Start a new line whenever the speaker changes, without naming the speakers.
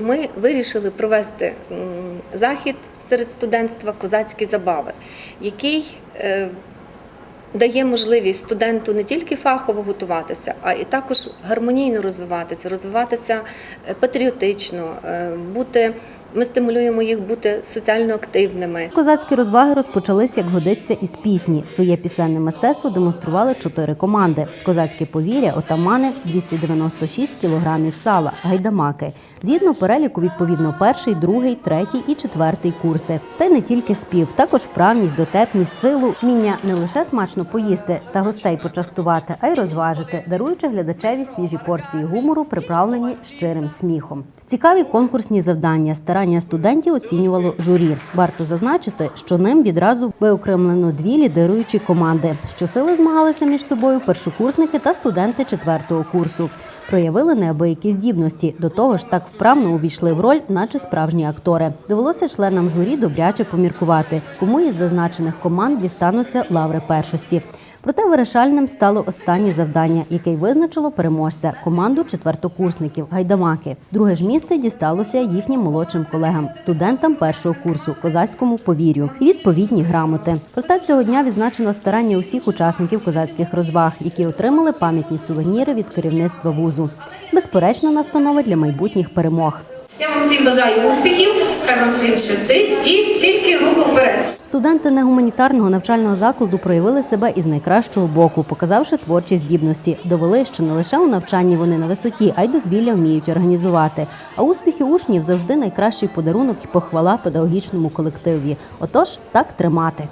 Ми вирішили провести захід серед студентства козацькі забави, який е, дає можливість студенту не тільки фахово готуватися, а і також гармонійно розвиватися, розвиватися е, патріотично, е, бути. Ми стимулюємо їх бути соціально активними.
Козацькі розваги розпочались, як годиться, із пісні. Своє пісенне мистецтво демонстрували чотири команди: козацьке повір'я, отамани, 296 кілограмів сала, гайдамаки. Згідно переліку, відповідно, перший, другий, третій і четвертий курси. Та й не тільки спів, також вправність, дотепність, силу, вміння не лише смачно поїсти та гостей почастувати, а й розважити, даруючи глядачеві свіжі порції гумору, приправлені щирим сміхом. Цікаві конкурсні завдання, старання студентів оцінювало журі. Варто зазначити, що ним відразу виокремлено дві лідируючі команди. Щосили змагалися між собою першокурсники та студенти четвертого курсу. Проявили неабиякі здібності. До того ж, так вправно увійшли в роль, наче справжні актори. Довелося членам журі добряче поміркувати, кому із зазначених команд дістануться лаври першості. Проте вирішальним стало останнє завдання, яке й визначило переможця команду четвертокурсників гайдамаки. Друге ж місце дісталося їхнім молодшим колегам, студентам першого курсу козацькому повір'ю і відповідні грамоти. Проте цього дня відзначено старання усіх учасників козацьких розваг, які отримали пам'ятні сувеніри від керівництва вузу. Безперечно, настанови для майбутніх перемог.
Я вам всім бажаю успіхів, хай вам всім щастить і.
Студенти негуманітарного навчального закладу проявили себе із найкращого боку, показавши творчі здібності. Довели, що не лише у навчанні вони на висоті, а й дозвілля вміють організувати. А успіхи учнів завжди найкращий подарунок і похвала педагогічному колективі. Отож, так тримати.